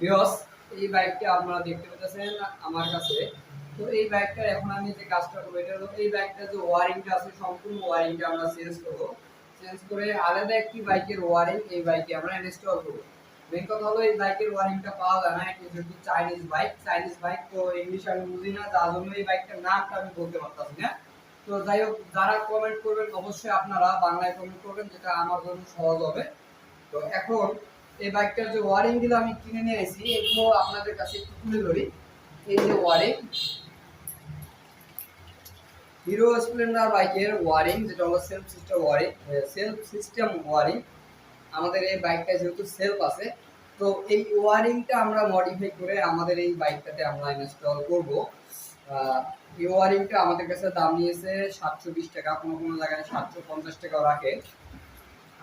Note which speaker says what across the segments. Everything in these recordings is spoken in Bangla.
Speaker 1: বিহস এই বাইকটা আপনারা দেখতে পাচ্ছেন আমার কাছে। তো এই বাইকটার এখন আমি যে কাজটা করব, এটা হলো এই বাইকটা যে ওয়ারিংটা আছে, সম্পূর্ণ ওয়ারিংটা আমরা চেঞ্জ করব। চেঞ্জ করে আলাদা একটি বাইকের ওয়ারিং এই বাইকে আমরা ইনস্টল করব। মেন কথা হলো এই বাইকের ওয়ারিংটা পাওয়া যায় না, এটা যেহেতু চাইনিজ বাইক চাইনিজ বাইক তো ইংলিশ আমি বুঝি না, যার জন্য এই বাইকটার নামটা আমি বলতে পারতাছি না। তো যাই হোক, যারা কমেন্ট করবেন, অবশ্যই আপনারা বাংলায় কমেন্ট করবেন, যেটা আমার জন্য সহজ হবে। তো এখন এই বাইকটার যে ওয়ারিংগুলো আমি কিনে নিয়ে এসেছি, এগুলো আপনাদের কাছে একটু তুলে ধরি। এই যে ওয়ারিং। হিরো স্প্লেন্ডার বাইকের ওয়ারিং, যেটা হলো self system wiring self system wiring. আমাদের এই বাইকটা যেহেতু সেলফ আছে, তো এই ওয়ারিংটা আমরা মডিফাই করে আমাদের এই বাইকটাতে আমরা ইনস্টল করব। এই ওয়ারিংটা আমাদের কাছে দাম নিয়েছে সাতশো বিশ টাকা, কোনো কোনো জায়গায় সাতশো পঞ্চাশ টাকাও রাখে।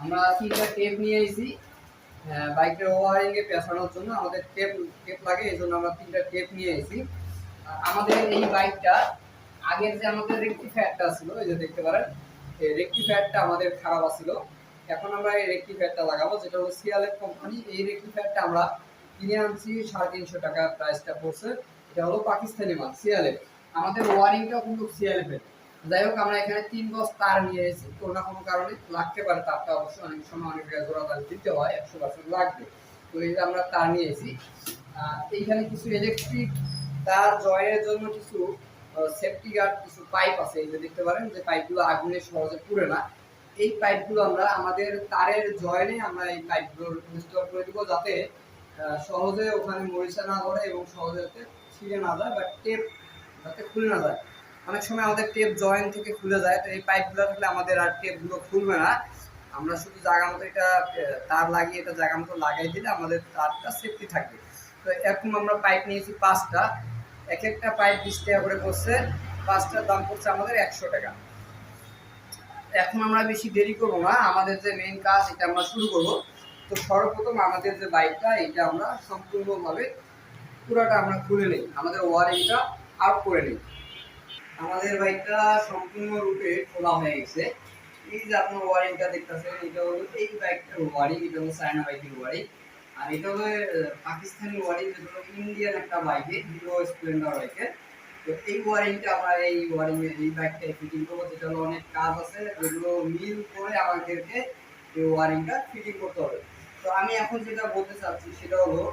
Speaker 1: আমরা তিনটা টেপ নিয়ে এসেছি। বাইকের ওয়ারিং এ পেছানোর জন্য আমাদের টেপ টেপ লাগে, এই জন্য আমরা তিনটা টেপ নিয়ে এসেছি। আমাদের এই বাইকটা আগের যে আমাদের রেক্টিফায়ারটা ছিল, এই যে দেখতে পারেন, এই রেক্টিফায়ারটা আমাদের খারাপ আছিল। এখন আমরা এই রেক্টিফায়ারটা লাগাবো, যেটা হলো সিয়ালের কোম্পানি এই রেক্টিফায়ারটা আমরা কিনে আনছি সাড়ে তিনশো টাকা প্রাইসটা পড়ছে। এটা হলো পাকিস্তানি মাল সিয়ালের আমাদের ওয়ারিংটাও কিন্তু সিয়ালের যাই হোক, আমরা এখানে তিন গজ তার নিয়ে এসেছি। কোনো না কোনো কারণে লাগতে পারে তারটা অবশ্যই অনেক সময় অনেক জায়গায় জোড়া তার দিতে হয়, একশো পার্সেন্ট লাগবে। তো এই যে আমরা তার নিয়ে এসেছি। এইখানে কিছু ইলেকট্রিক তার জয়ের জন্য কিছু সেফটি গার্ড কিছু পাইপ আছে। এই যে দেখতে পারেন যে পাইপগুলো আগুনে সহজে পুড়ে না। এই পাইপগুলো আমরা আমাদের তারের জয়েনে আমরা এই পাইপগুলো ইনস্টল করে দেবো যাতে সহজে ওখানে মরিচা না ধরে এবং সহজে যাতে ছিঁড়ে না যায় বা টেপ যাতে খুলে না যায়। অনেক সময় আমাদের টেপ জয়েন্ট থেকে খুলে যায়, তো এই পাইপগুলো থাকলে আমাদের আর টেপগুলো খুলবে না। আমরা শুধু জায়গা মতো এটা তার লাগিয়ে এটা জায়গা মতো লাগাই দিলে আমাদের তারটা সেফটি থাকবে তো এরকম আমরা পাইপ নিয়েছি পাঁচটা। এক একটা পাইপ বিশ টাকা করে পড়ছে, পাঁচটার দাম পড়ছে আমাদের একশো টাকা। এখন আমরা বেশি দেরি করব না, আমাদের যে মেইন কাজ এটা আমরা শুরু করব। তো সর্বপ্রথম আমাদের যে বাইকটা এটা আমরা সম্পূর্ণভাবে পুরোটা আমরা খুলে নিই, আমাদের ওয়ারিংটা আউট করে নিই। আমাদের বাইকটা সম্পূর্ণরূপে খোলা হয়ে গেছে। এই যে আপনার ওয়ারিংটা দেখতেছেন, এটা হলো এই বাইকটার ওয়ারিং এটা হলো চায়না বাইকের ওয়ারিং আর এটা হলো পাকিস্তানি ওয়ারিং যেটা হলো ইন্ডিয়ান একটা বাইকে হিরো স্প্লেন্ডার বাইকের তো এই ওয়ারিংটা আমরা এই ওয়ারিং এই বাইকটায় ফিটিং করব। যেটা হলো অনেক কাজ আছে যেগুলো মিল করে আমাদেরকে এই ওয়ারিংটা ফিটিং করতে হবে। তো আমি এখন যেটা বলতে চাচ্ছি, সেটা হলো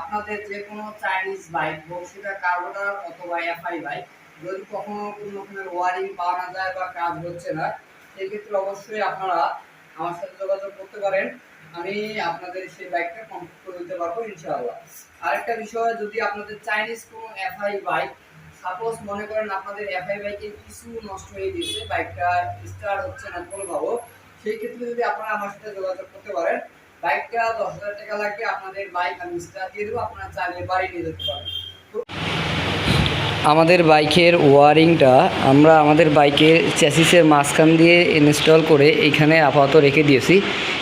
Speaker 1: আপনাদের যে কোনো চাইনিজ বাইক হোক, সেটা কার্বোটার অথবা এফআই বাইক যদি কখনো কোনো রকমের ওয়ারিং পাওয়া যায় বা কাজ হচ্ছে না, সেক্ষেত্রে অবশ্যই আপনারা আমার সাথে যোগাযোগ করতে পারেন। আমি আপনাদের সেই বাইকটা কমপ্লিট করে দিতে পারব, ইনশাআল্লাহ। আরেকটা বিষয়, যদি আপনাদের চাইনিজ কোনো এফআই বাইক সাপোজ মনে করেন আপনাদের এফআই বাইকে কিছু নষ্ট হয়ে গেছে বাইকটা স্টার্ট হচ্ছে না কোনোভাবে, সেই ক্ষেত্রে যদি আপনারা আমার সাথে যোগাযোগ করতে পারেন বাইকটা দশ হাজার টাকা লাগবে, আপনাদের বাইক আমি স্টার্ট দিয়ে দেবো, আপনারা চাইলে বাড়ি নিয়ে যেতে পারেন।
Speaker 2: আমাদের বাইকের ওয়ারিংটা, আমরা আমাদের বাইকের চ্যাসিসের মাঝখান দিয়ে ইনস্টল করে এইখানে আপাতত রেখে দিয়েছি।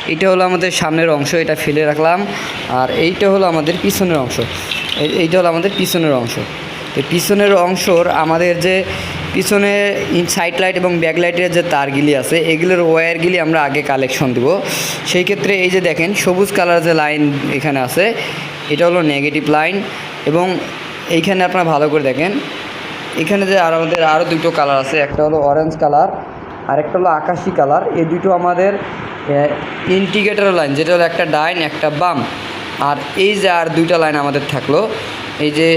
Speaker 2: এটা হলো আমাদের সামনের অংশ, এটা ফেলে রাখলাম। আর এইটা হলো আমাদের পিছনের অংশ। এইটা হলো আমাদের পিছনের অংশ। তো পিছনের অংশর আমাদের যে পিছনে সাইড লাইট এবং ব্যাক লাইটের যে তারগুলি আছে, এগুলোর ওয়্যারগুলি আমরা আগে কালেকশন দেব। সেই ক্ষেত্রে এই যে দেখেন, সবুজ কালার যে লাইন এখানে আছে, এটা হলো নেগেটিভ লাইন এবং এইখানে আপনারা ভালো করে দেখেন। এখানে যে আর আমাদের আরও দুটো কালার আছে, একটা হলো অরেঞ্জ কালার আর একটা হলো আকাশি কালার। এই দুটো আমাদের ইন্ডিকেটর লাইন যেটা হলো একটা ডাইন, একটা বাম। আর এই যে আর দুইটা লাইন আমাদের থাকল, এই যে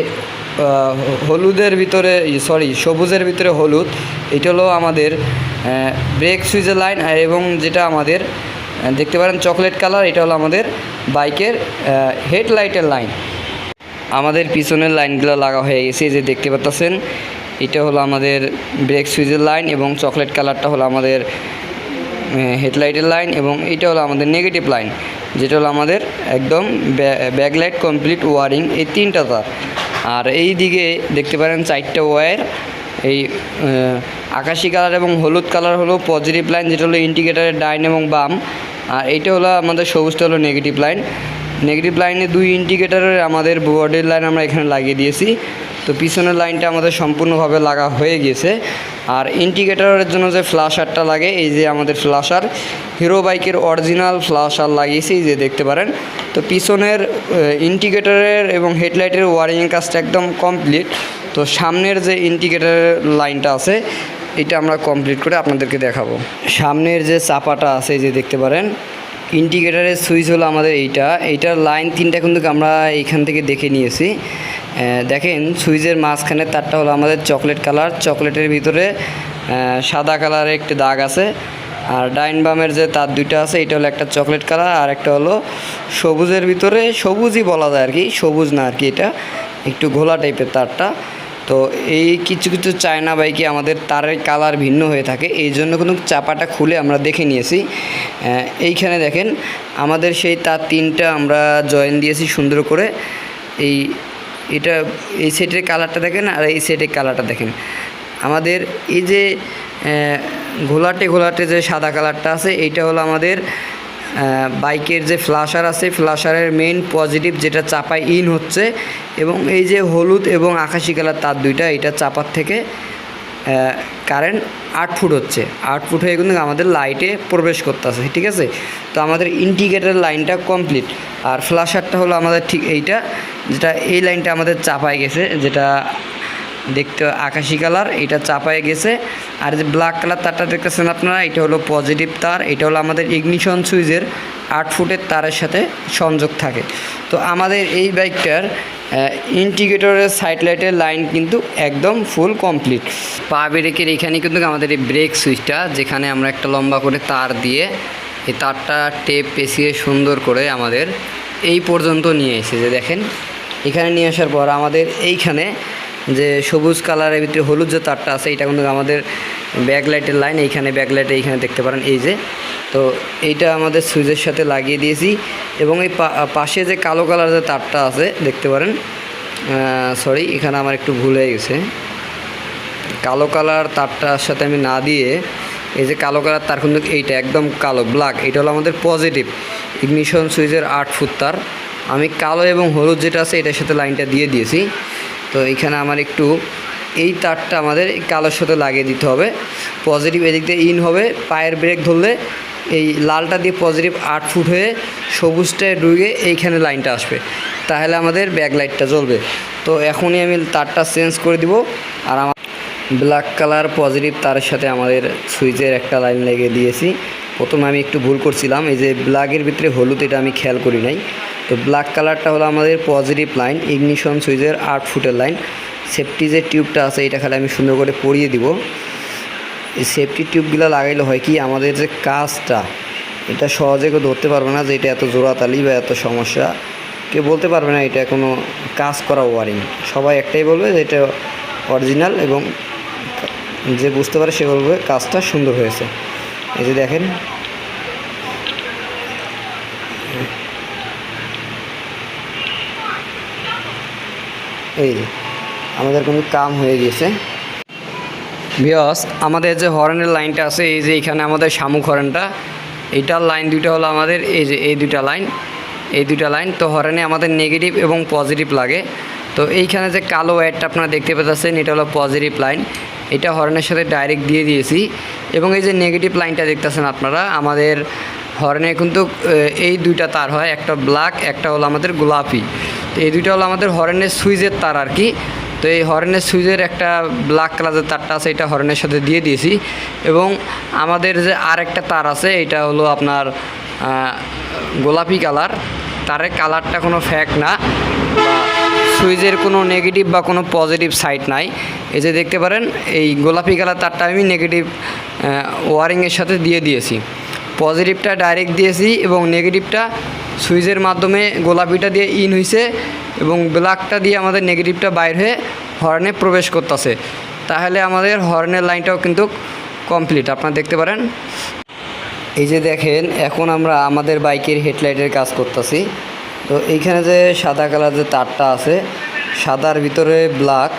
Speaker 2: হলুদের ভিতরে সরি সবুজের ভিতরে হলুদ, এটা হলো আমাদের ব্রেক সুইচের লাইন এবং যেটা আমাদের দেখতে পারেন চকলেট কালার এটা হলো আমাদের বাইকের হেডলাইটের লাইন আমাদের পিছনের লাইনগুলো লাগা হয়ে গেছে যে দেখতে পাচ্ছেন এটা হলো আমাদের ব্রেক সুইচের লাইন এবং চকলেট কালারটা হলো আমাদের হেডলাইটের লাইন এবং এটা হলো আমাদের নেগেটিভ লাইন, যেটা হলো আমাদের একদম ব্যাকলাইট কমপ্লিট ওয়ারিং এই তিনটা তার। আর এই দিকে দেখতে পারেন চারটা ওয়ার, এই আকাশি কালার এবং হলুদ কালার হলো পজিটিভ লাইন, যেটা হলো ইন্ডিকেটারের ডাইন এবং বাম, আর এইটা হলো আমাদের সবুজটা হলো নেগেটিভ লাইন। নেগেটিভ লাইনে দুই ইন্ডিকেটারের আমাদের বোর্ডের লাইন আমরা এখানে লাগিয়ে দিয়েছি। তো পিছনের লাইনটা আমাদের সম্পূর্ণভাবে লাগা হয়ে গিয়েছে আর ইন্ডিকেটারের জন্য যে ফ্লাশারটা লাগে, এই যে আমাদের ফ্লাশার হিরো বাইকের অরিজিনাল ফ্লাশার লাগিয়েছি, এই যে দেখতে পারেন। তো পিছনের ইন্ডিকেটারের এবং হেডলাইটের ওয়ারিং কাজটা একদম কমপ্লিট তো সামনের যে ইন্ডিকেটারের লাইনটা আছে, এটা আমরা কমপ্লিট করে আপনাদেরকে দেখাবো। সামনের যে চাপাটা আছে, এই যে দেখতে পারেন ইন্ডিকেটারের সুইচ হলো আমাদের এইটা। এইটার লাইন তিনটা কিন্তু আমরা এইখান থেকে দেখে নিয়েছি। দেখেন, সুইচের মাঝখানে তারটা হলো আমাদের চকলেট কালার। চকলেটের ভিতরে সাদা কালারের একটি দাগ আছে। আর ডাইন বামের যে তার দুইটা আছে, এটা হলো একটা চকলেট কালার, আর একটা হলো সবুজের ভিতরে, সবুজই বলা যায় আর কি, সবুজ না আর কি এটা। একটু ঘোলা টাইপের তারটা। তো এই কিছু কিছু চায়না বাইকে আমাদের তারের কালার ভিন্ন হয়ে থাকে, এই জন্য কিন্তু চাপাটা খুলে আমরা দেখে নিয়েছি। এইখানে দেখেন, আমাদের সেই তার তিনটা আমরা জয়েন দিয়েছি সুন্দর করে। এই, এটা, এই সেটের কালারটা দেখেন আর এই সেটের কালারটা দেখেন। আমাদের এই যে ঘোলাটে ঘোলাটে যে সাদা কালারটা আছে, এইটা হলো আমাদের বাইকের যে ফ্লাশার আছে ফ্লাশারের মেইন পজিটিভ যেটা চাপায় ইন হচ্ছে এবং এই যে হলুদ এবং আকাশি কালার তার দুইটা, এটা চাপার থেকে কারেন্ট আট ফুট হচ্ছে। আট ফুট হয়ে কিন্তু আমাদের লাইটে প্রবেশ করতেছে, ঠিক আছে? তো আমাদের ইন্ডিকেটার লাইনটা কমপ্লিট আর ফ্লাশারটা হলো আমাদের ঠিক এইটা, যেটা এই লাইনটা আমাদের চাপায় গেছে, যেটা দেখতে আকাশি কালার, এটা চাপায় গেছে। আর যে ব্ল্যাক কালার তারটা দেখতেছেন আপনারা, এটা হলো পজিটিভ তার, এটা হলো আমাদের ইগনিশন সুইচের আট ফুটের তারের সাথে সংযোগ থাকে। তো আমাদের এই বাইকটার ইন্ডিকেটরের সাইড লাইটের লাইন কিন্তু একদম ফুল কমপ্লিট পা ব্রেকের এখানে কিন্তু আমাদের এই ব্রেক সুইচটা যেখানে আমরা একটা লম্বা করে তার দিয়ে এই তারটা টেপ পেঁচিয়ে সুন্দর করে আমাদের এই পর্যন্ত নিয়ে এসেছে। দেখেন, এখানে নিয়ে আসার পর আমাদের এইখানে যে সবুজ কালারের ভিতরে হলুদ যে তারটা আছে, এটা কিন্তু আমাদের ব্যাকলাইটের লাইন, এইখানে ব্যাক লাইটে এইখানে দেখতে পারেন, এই যে। তো এইটা আমাদের সুইচের সাথে লাগিয়ে দিয়েছি এবং এই পাশে যে কালো কালার যে তারটা আছে, দেখতে পারেন সরি এখানে আমার একটু ভুল হয়ে গেছে। কালো কালার তারটার সাথে আমি না দিয়ে, এই যে কালো কালার তার কিন্তু এইটা একদম কালো ব্ল্যাক এটা হলো আমাদের পজিটিভ ইগনিশন সুইচের আট ফুট তার। আমি কালো এবং হলুদ যেটা আছে, এটার সাথে লাইনটা দিয়ে দিয়েছি। তো এখানে আমার একটু এই তারটা আমাদের কালোর সাথে লাগিয়ে দিতে হবে। পজিটিভ এদিক দিয়ে ইন হবে, পায়ের ব্রেক ধরলে এই লালটা দিয়ে পজিটিভ আট ফুট হয়ে সবুজটায় ডুবে এইখানে লাইনটা আসবে। তাহলে আমাদের ব্যাক লাইটটা জ্বলবে। তো এখনই আমি তারটা চেঞ্জ করে দিব আর আমার ব্ল্যাক কালার পজিটিভ তার সাথে আমাদের সুইচের একটা লাইন লেগে দিয়েছি। প্রথমে আমি একটু ভুল করছিলাম, এই যে ব্ল্যাকের ভিতরে হলুদ এটা আমি খেয়াল করি নাই। তো ব্ল্যাক কালারটা হলো আমাদের পজিটিভ লাইন ইগনিশন সুইচের আট ফুটের লাইন সেফটি যে টিউবটা আছে, এটা খালি আমি সুন্দর করে পরিয়ে দিব। এই সেফটি টিউবগুলো লাগাইলে হয় কি, আমাদের যে কাজটা, এটা সহজে কেউ ধরতে পারবে না যে এটা এত জোড়াতালি বা এত সমস্যা। কেউ বলতে পারবে না, এটা কোনো কাজ করা ওয়ারিং সবাই একটাই বলবে যে এটা অরিজিনাল এবং যে বুঝতে পারে সে বলবে কাজটা সুন্দর হয়েছে। এই যে দেখেন এই আমাদের কিন্তু কাম হয়ে গেছে। বিয়স আমাদের যে হর্নের লাইনটা আছে, এই যে এখানে আমাদের শামুক হর্নটা এইটার লাইন দুইটা হলো আমাদের, এই যে এই দুইটা লাইন, এই দুইটা লাইন, তো হর্নে আমাদের নেগেটিভ এবং পজিটিভ লাগে। তো এইখানে যে কালো ওয়্যারটা আপনারা দেখতে পাচ্ছেন এটা হলো পজিটিভ লাইন এটা হর্নের সাথে ডাইরেক্ট দিয়ে দিয়েছি। এবং এই যে নেগেটিভ লাইনটা দেখতেছেন আপনারা, আমাদের হর্নে কিন্তু এই দুইটা তার হয়, একটা ব্ল্যাক একটা হলো আমাদের গোলাপি। তো এই দুইটা হলো আমাদের হর্নের সুইচের তার আর কি। তো এই হর্নের সুইচের একটা ব্ল্যাক কালারের তারটা আছে, এটা হর্নের সাথে দিয়ে দিয়েছি। এবং আমাদের যে আর একটা তার আছে, এটা হলো আপনার গোলাপি কালার তারের কালারটা কোনো ফ্যাক না সুইচের কোনো নেগেটিভ বা কোনো পজিটিভ সাইড নাই। এই যে দেখতে পারেন, এই গোলাপি কালার তারটা আমি নেগেটিভ ওয়ারিংয়ের সাথে দিয়ে দিয়েছি। পজিটিভটা ডাইরেক্ট দিয়েছি এবং নেগেটিভটা সুইচের মাধ্যমে গোলাপিটা দিয়ে ইন হয়েছে এবং ব্ল্যাকটা দিয়ে আমাদের নেগেটিভটা বাইর হয়ে হর্নে প্রবেশ করতেছে। তাহলে আমাদের হর্নের লাইনটাও কিন্তু কমপ্লিট, আপনারা দেখতে পারেন। এই যে দেখেন, এখন আমরা আমাদের বাইকের হেডলাইটের কাজ করতেছি। তো এইখানে যে সাদা কালার যে তারটা আছে, সাদার ভিতরে ব্ল্যাক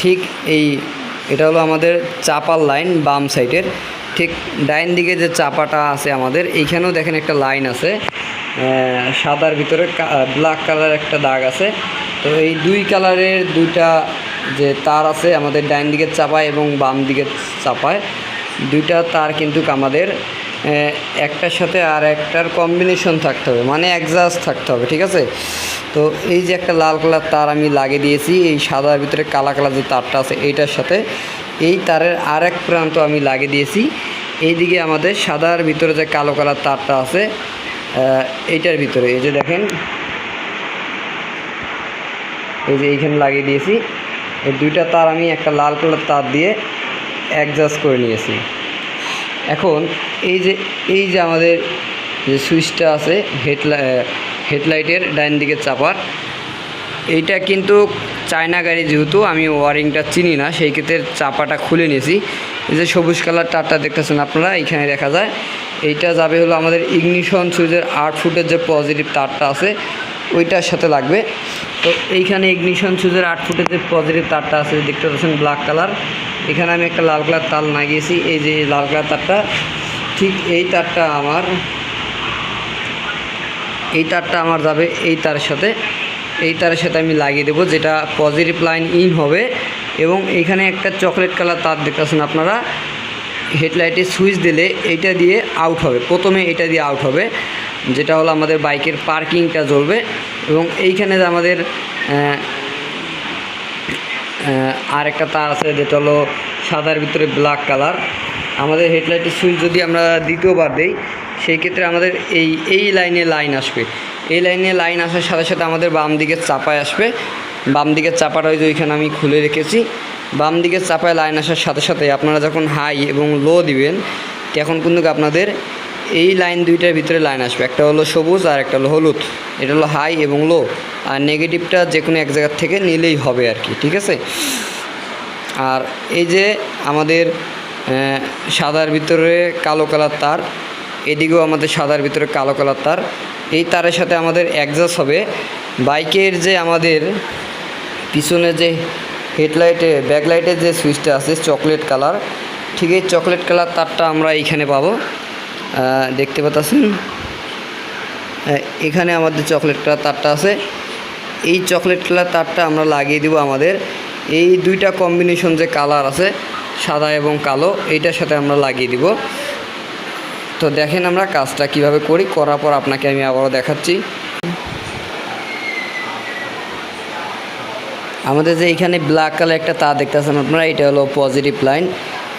Speaker 2: ঠিক এই, এটা হলো আমাদের চাপার লাইন বাম সাইডের। ঠিক ডাইন দিকে যে চাপাটা আছে আমাদের, এইখানেও দেখেন একটা লাইন আছে। সাদার ভিতরে ব্ল্যাক কালার একটা দাগ আছে। তো এই দুই কালারের দুইটা যে তার আছে, আমাদের ডাইন দিকের চাপায় এবং বাম দিকের চাপায়, দুইটা তার কিন্তু আমাদের একটার সাথে আর একটার কম্বিনেশন থাকতে হবে মানে অ্যাডজাস্ট থাকতে হবে, ঠিক আছে? তো এই যে একটা লাল কালার তার আমি লাগিয়ে দিয়েছি, এই সাদার ভিতরে কালা কালার যে তারটা আছে, এইটার সাথে এই তারের আর এক প্রান্ত আমি লাগিয়ে দিয়েছি। এইদিকে আমাদের সাদার ভিতরে যে কালো কালার তারটা আছে এইটার ভিতরে, এই যে দেখেন, এই যে এইখানে লাগিয়ে দিয়েছি। এই দুইটা তার আমি একটা লাল কালার তার দিয়ে অ্যাডজাস্ট করে নিয়েছি। এখন এই যে এই যে আমাদের যে সুইচটা আছে হেডলাই হেডলাইটের ডাইন দিকে চাপার, এইটা কিন্তু চায়না গাড়ি যেহেতু, আমি ওয়ারিংটা চিনি না, সেই ক্ষেত্রে চাপাটা খুলে নিয়েছি। এই যে সবুজ কালার তারটা দেখতেছেন আপনারা, এইখানে দেখা যায়। এইটা যাবে হলো আমাদের ইগনিশন সুইচের আট ফুটের যে পজিটিভ তারটা আছে, ওইটার সাথে লাগবে। তো এইখানে ইগনিশন সুইচের আট ফুটের যে পজিটিভ তারটা আছে, দেখতে পাচ্ছেন ব্ল্যাক কালার এখানে আমি একটা লাল কালার তার লাগিয়েছি, এই যে লাল কালার তারটা, ঠিক এই তারটা আমার, এই তারটা আমার যাবে এই তারের সাথে। এই তারের সাথে আমি লাগিয়ে দেবো, যেটা পজিটিভ লাইন ইন হবে। এবং এখানে একটা চকলেট কালার তার দেখতেছেন আপনারা হেডলাইটে সুইচ দিলে এইটা দিয়ে আউট হবে। প্রথমে এটা দিয়ে আউট হবে, যেটা হলো আমাদের বাইকের পার্কিংটা জ্বলবে এবং এইখানে আমাদের আর একটা তার আছে, যেটা হলো সাদার ভিতরে ব্ল্যাক কালার আমাদের হেডলাইটের সুইচ যদি আমরা দ্বিতীয়বার দিই সেই ক্ষেত্রে আমাদের এই এই লাইনে লাইন আসবে। এই লাইনে লাইন আসার সাথে সাথে আমাদের বাম দিকের চাপায় আসবে। বাম দিকের চাপাটা ওই যে ওইখানে আমি খুলে রেখেছি। বাম দিকে চাপায় লাইন আসার সাথে সাথে আপনারা যখন হাই এবং লো দিবেন, তখন কিন্তু আপনাদের এই লাইন দুইটার ভিতরে লাইন আসবে। একটা হলো সবুজ আর একটা হলো হলুদ। এটা হলো হাই এবং লো আর নেগেটিভটা যে কোনো এক জায়গার থেকে নিলেই হবে আর কি, ঠিক আছে? আর এই যে আমাদের সাদার ভিতরে কালো কালার তার, এদিকেও আমাদের সাদার ভিতরে কালো কালার তার। এই তারের সাথে আমাদের অ্যাডজাস্ট হবে। বাইকের যে আমাদের পিছনে যে হেডলাইটে ব্যাকলাইটের যে সুইচটা আছে, চকলেট কালার, ঠিক এই চকলেট কালার তারটা আমরা এইখানে পাবো। দেখতে পাচ্ছেন? এখানে আমাদের চকলেট কালার তারটা আছে। এই চকলেট কালার তারটা আমরা লাগিয়ে দিব আমাদের। এই দুইটা কম্বিনেশন যে কালার আছে, সাদা এবং কালো, এইটার সাথে আমরা লাগিয়ে দিব। তো দেখেন আমরা কাজটা কীভাবে করি, করার পর আপনাকে আমি আবারও দেখাচ্ছি। আমাদের যে এখানে ব্ল্যাক কালার একটা তার দেখতেছেন আপনারা, এটা হলো পজিটিভ লাইন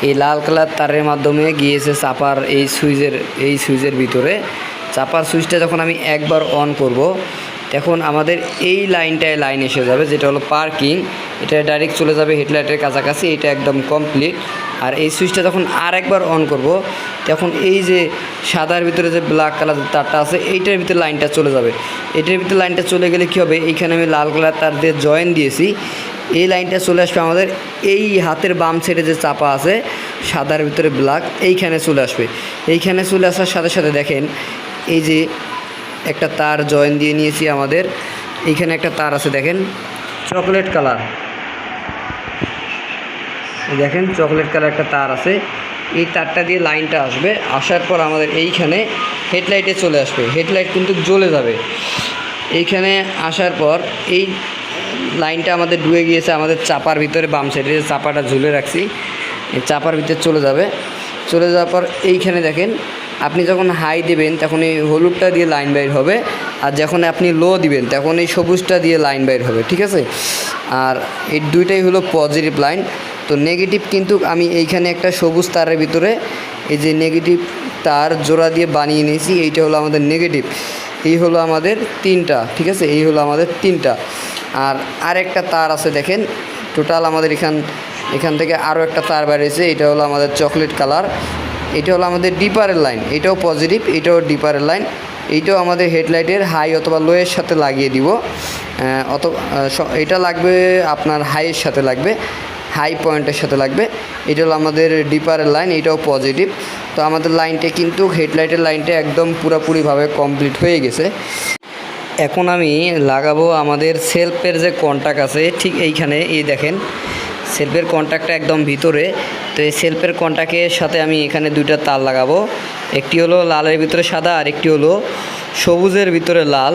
Speaker 2: এই লাল কালার তারের মাধ্যমে গিয়েছে চাপার এই সুইচের এই সুইচের ভিতরে। চাপার সুইচটা যখন আমি একবার অন করব, তখন আমাদের এই লাইনটায় লাইন এসে যাবে, যেটা হলো পার্কিং এটা ডাইরেক্ট চলে যাবে হেডলাইটের কাছাকাছি, এটা একদম কমপ্লিট আর এই সুইচটা যখন আর একবার অন করব, তখন এই যে সাদার ভিতরে যে ব্ল্যাক কালার তারটা আছে, এইটার ভিতরে লাইনটা চলে যাবে। এটার ভিতরে লাইনটা চলে গেলে কী হবে? এইখানে আমি লাল কালার তার দিয়ে জয়েন দিয়েছি। এই লাইনটা চলে আসবে আমাদের এই হাতের বাম সাইডে যে চাপা আছে, সাদার ভিতরে ব্ল্যাক এইখানে চলে আসবে। এইখানে চলে আসার সাথে সাথে দেখেন, এই যে একটা তার জয়েন দিয়ে নিয়েছি আমাদের। এইখানে একটা তার আছে, দেখেন। চকলেট কালার দেখেন চকলেট কালার একটা তার আছে। এই তারটা দিয়ে লাইনটা আসবে, আসার পর আমাদের এইখানে হেডলাইটে চলে আসবে। হেডলাইট কিন্তু জ্বলে যাবে। এইখানে আসার পর এই লাইনটা আমাদের ডুবে গিয়েছে, আমাদের চাপার ভিতরে, বাম সাইডে যে চাপাটা ঝুলে রাখছি, এই চাপার ভিতরে চলে যাবে। চলে যাওয়ার পর এইখানে দেখেন, আপনি যখন হাই দেবেন, তখন এই হলুদটা দিয়ে লাইন বাইর হবে। আর যখন আপনি লো দিবেন, তখন এই সবুজটা দিয়ে লাইন বাইর হবে, ঠিক আছে? আর এই দুইটাই হলো পজিটিভ লাইন তো নেগেটিভ কিন্তু আমি এইখানে একটা সবুজ তারের ভিতরে এই যে নেগেটিভ তার জোড়া দিয়ে বানিয়ে নিয়েছি, এইটা হলো আমাদের নেগেটিভ এই হলো আমাদের তিনটা, ঠিক আছে? এই হলো আমাদের তিনটা। আর আরেকটা তার আছে দেখেন টোটাল আমাদের এখান এখান থেকে আরও একটা তার বেরিয়েছে, এটা হলো আমাদের চকলেট কালার এটা হলো আমাদের ডিপারের লাইন এটাও পজিটিভ এটাও ডিপারের লাইন এইটাও আমাদের হেডলাইটের হাই অথবা লোয়ের সাথে লাগিয়ে দিব। অত এটা লাগবে আপনার হাইয়ের সাথে লাগবে। হাই পয়েন্টের সাথে লাগবে। এটা হলো আমাদের ডিপারের লাইন এটাও পজিটিভ তো আমাদের লাইনটা কিন্তু হেডলাইটের লাইনটা একদম পুরোপুরিভাবে কমপ্লিট হয়ে গেছে। এখন আমি লাগাবো আমাদের সেলফের যে কন্ট্যাক্ট আছে, ঠিক এইখানে, এই দেখেন। সেলফের কন্ট্যাক্টটা একদম ভিতরে। তো এই সেলফের কন্ট্যাক্টের সাথে আমি এখানে দুইটা তার লাগাবো। একটি হলো লালের ভিতরে সাদা আর একটি হলো সবুজের ভিতরে লাল।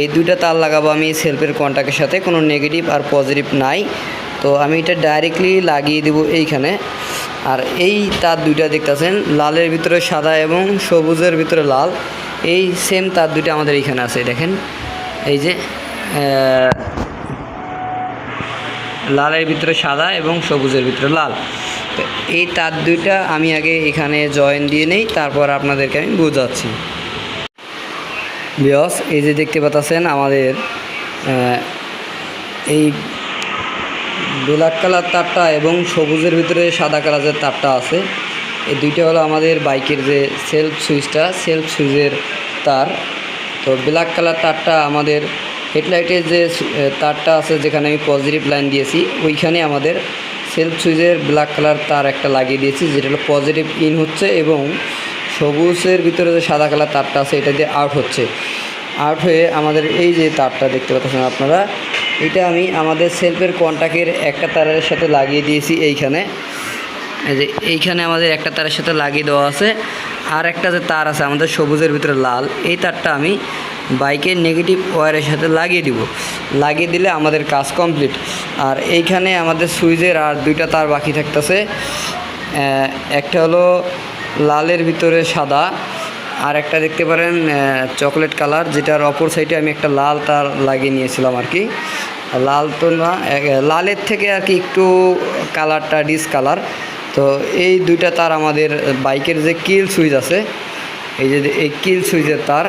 Speaker 2: এই দুইটা তার লাগাবো আমি সেলফের কন্ট্যাক্টের সাথে। কোনো নেগেটিভ আর পজিটিভ নাই। তো আমি এটা ডাইরেক্টলি লাগিয়ে দেবো এইখানে। আর এই তার দুইটা দেখতেছেন, লালের ভিতরে সাদা এবং সবুজের ভিতরে লাল। এই সেম তার দুইটা আমাদের এইখানে আছে, দেখেন। এই যে লালের ভিতরে সাদা এবং সবুজের ভিতরে লাল। এই তার দুইটা আমি আগে এখানে জয়েন দিয়ে নেই, তারপর আপনাদেরকে আমি বোঝাচ্ছি। বিয়স এই যে দেখতে পাচ্ছেন আমাদের এই ব্ল্যাক কালার তারটা এবং সবুজের ভিতরে সাদা কালারের তারটা আছে। এই দুইটা হলো আমাদের বাইকের যে সেলফ সুইচটা সেলফ সুইচের তার। তো ব্ল্যাক কালার তারটা আমাদের হেডলাইটের যে তারটা আছে যেখানে আমি পজিটিভ লাইন দিয়েছি, ওইখানে আমাদের সেলফ সুইচের ব্ল্যাক কালার তার একটা লাগিয়ে দিয়েছি, যেটা হলো পজিটিভ ইন হচ্ছে এবং সবুজের ভিতরে যে সাদা কালার তারটা আছে, এটা দিয়ে আউট হচ্ছে। আউট হয়ে আমাদের এই যে তারটা দেখতে পাচ্ছেন আপনারা এটা আমি আমাদের সেলফের কন্টাক্টের একটা তারের সাথে লাগিয়ে দিয়েছি এইখানে। এই যে এইখানে আমাদের একটা তারের সাথে লাগিয়ে দেওয়া আছে। আর একটা যে তার আছে আমাদের সবুজের ভিতরে লাল, এই তারটা আমি বাইকের নেগেটিভ ওয়ারের সাথে লাগিয়ে দিব। লাগিয়ে দিলে আমাদের কাজ কমপ্লিট আর এইখানে আমাদের সুইচের আর দুইটা তার বাকি থাকতেছে। একটা হলো লালের ভিতরে সাদা আর একটা দেখতে পারেন চকলেট কালার যেটার অপর সাইডে আমি একটা লাল তার লাগিয়ে নিয়েছিলাম আর কি। লাল তো না লালের থেকে আর কি একটু কালারটা ডিস কালার তো এই দুইটা তার আমাদের বাইকের যে কিল সুইচ আছে, এই যে এই কিল সুইচের তার,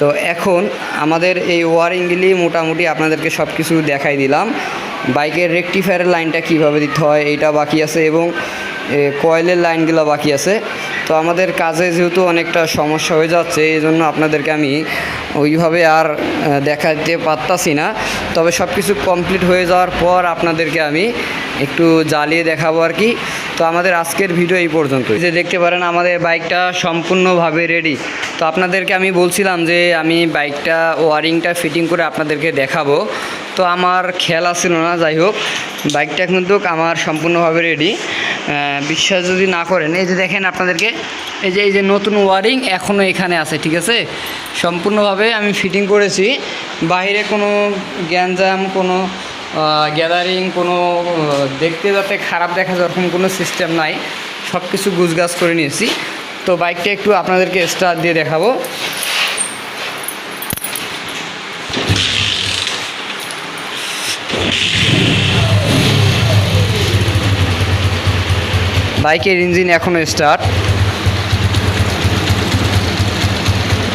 Speaker 2: তো এখন আমাদের এই ওয়ারিংগুলি মোটামুটি আপনাদেরকে সব কিছু দেখাই দিলাম। বাইকের রেকটিফায়ারের লাইনটা কীভাবে দিতে হয়, এইটা বাকি আছে এবং কয়েলের লাইনগুলো বাকি আছে। তো আমাদের কাজে যেহেতু অনেকটা সমস্যা হয়ে যাচ্ছে, এই জন্য আপনাদেরকে আমি ওইভাবে আর দেখাতে পারতাছি না। তবে সব কিছু কমপ্লিট হয়ে যাওয়ার পর আপনাদেরকে আমি একটু জ্বালিয়ে দেখাবো আর কি। তো আমাদের আজকের ভিডিও এই পর্যন্ত। যে দেখতে পারেন, আমাদের বাইকটা সম্পূর্ণভাবে রেডি তো আপনাদেরকে আমি বলছিলাম যে আমি বাইকটা, ওয়ারিংটা ফিটিং করে আপনাদেরকে দেখাবো। তো আমার খেয়াল আসছিল না, যাই হোক, বাইকটা কিন্তু আমার সম্পূর্ণভাবে রেডি বিশ্বাস যদি না করেন, এই যে দেখেন আপনাদেরকে, এই যে এই যে নতুন ওয়ারিং এখনও এখানে আছে, ঠিক আছে? সম্পূর্ণভাবে আমি ফিটিং করেছি। বাইরে কোনো গ্যাঞ্জাম, কোনো গ্যাদারিং কোনো দেখতে যাতে খারাপ দেখা ওরকম কোনো সিস্টেম নাই। সব কিছু গুছগাছ করে নিয়েছি। তো বাইকটা একটু আপনাদেরকে স্টার্ট দিয়ে দেখাবো। বাইকের ইঞ্জিন এখনও স্টার্ট